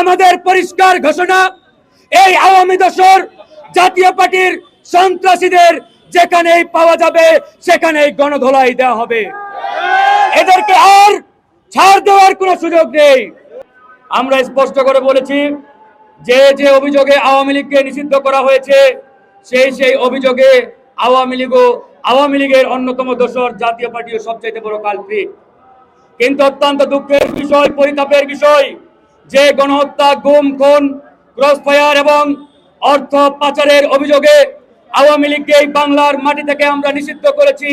আমাদের পরিষ্কার ঘোষণা, এই আওয়ামী দশর জাতীয় পার্টির সন্ত্রাসীদের যেখানেই পাওয়া যাবে, সেখানেই গণধোলাই দেওয়া হবে। এদেরকে আর ছাড় দেওয়ার কোনো সুযোগ নেই। আমরা স্পষ্ট করে বলেছি, যে যে অভিযোগে আওয়ামী লীগকে নিষিদ্ধ করা হয়েছে, সেই সেই অভিযোগে আওয়ামী লীগও আওয়ামী লীগের অন্যতম দোষর জাতীয় পার্টিও সবচাইতে বড় কালপ্রিট কিন্তু অত্যন্ত দুঃখের বিষয়, পরিতাপের বিষয় যে গণহত্যা গুম, খুন ক্রস ফায়ার এবং অর্থ পাচারের অভিযোগে আওয়ামী লীগকে এই বাংলার মাটি থেকে আমরা নিষিদ্ধ করেছি,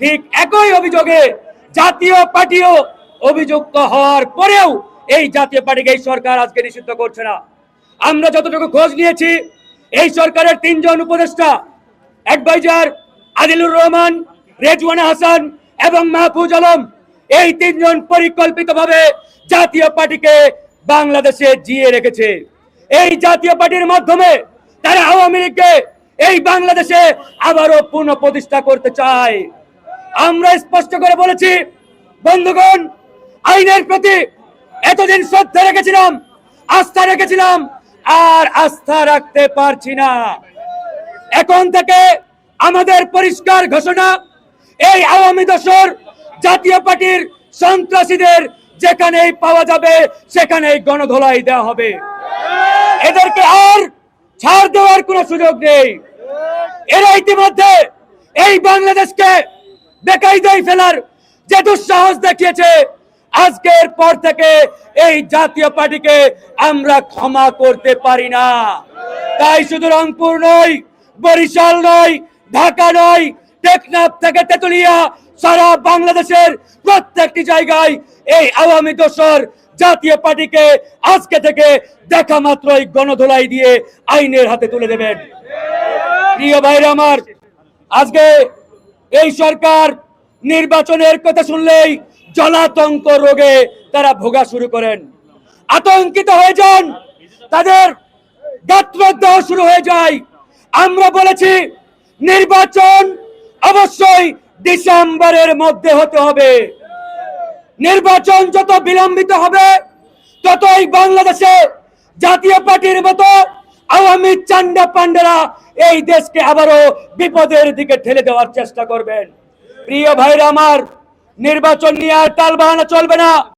ঠিক একই অভিযোগে জাতীয় পার্টিও অভিযুক্ত হওয়ার পরেও এই জাতীয় পার্টিকে এই সরকার আজকে নিষিদ্ধ করছে না। আমরা যতটুকু খোঁজ নিয়েছি, এই সরকারের তিনজন উপদেষ্টা, অ্যাডভাইজার আদিলুর রহমান, রেজওয়ানা হাসান এবং মাহফুজ আলম, এই তিনজন পরিকল্পিতভাবে জাতীয় পার্টিকে বাংলাদেশে জিয়ে রেখেছে। এই জাতীয় পার্টির মাধ্যমে তারা আওয়ামী লীগকে এই বাংলাদেশে আবারও পুনঃ প্রতিষ্ঠা করতে চায়। আমরা স্পষ্ট করে বলেছি, বন্ধুগণ, আইনের প্রতি এতদিন শ্রদ্ধা রেখেছিলাম, আস্থা রেখেছিলাম, আর আস্থা রাখতে পারছি না। এখন থেকে আমাদের পরিষ্কার ঘোষণা, এই আওয়ামী দশর জাতীয় পার্টির সন্ত্রাসীদের যেখানেই পাওয়া যাবে, সেখানেই গণধোলাই দেওয়া হবে। এদেরকে আর ছাড় দেওয়ার কোনো সুযোগ নেই। এরা ইতিমধ্যে এই বাংলাদেশকে বেকায়দায় ফেলার যে দুঃসাহস দেখিয়েছে, আজকের পর থেকে এই জাতীয় পার্টিকে আমরা ক্ষমা করতে পারি না। তাই শুধু রংপুর নয়, বরিশাল নয়, ঢাকা নয়, টেকনাফ থেকে তেতুলিয়া সারা বাংলাদেশের প্রত্যেকটি জায়গায় এই আওয়ামী দোষর জাতীয় পার্টিকে আজকে থেকে দেখা মাত্রই গণধোলাই দিয়ে আইনের হাতে তুলে দেবেন। প্রিয় ভাইরা আমার, আজকে এই সরকার নির্বাচনের কথা শুনলেই জলাতঙ্ক রোগে তারা ভোগা শুরু করেন। আতঙ্কিত হয়ে যান, তাদের গাত্রদাহ শুরু হয়ে যায়। আমরা বলেছি, নির্বাচন ডিসেম্বরের মধ্যে হতে হবে। নির্বাচন যত বিলম্বিত হবে, ততই বাংলাদেশে জাতীয় পার্টির মতো আওয়ামী চান্ডা পান্ডারা এই দেশকে আবারও বিপদের দিকে ঠেলে দেওয়ার চেষ্টা করবেন। প্রিয় ভাইরা আমার, নির্বাচন নিয়ে আর টাল বাহানা চলবে না।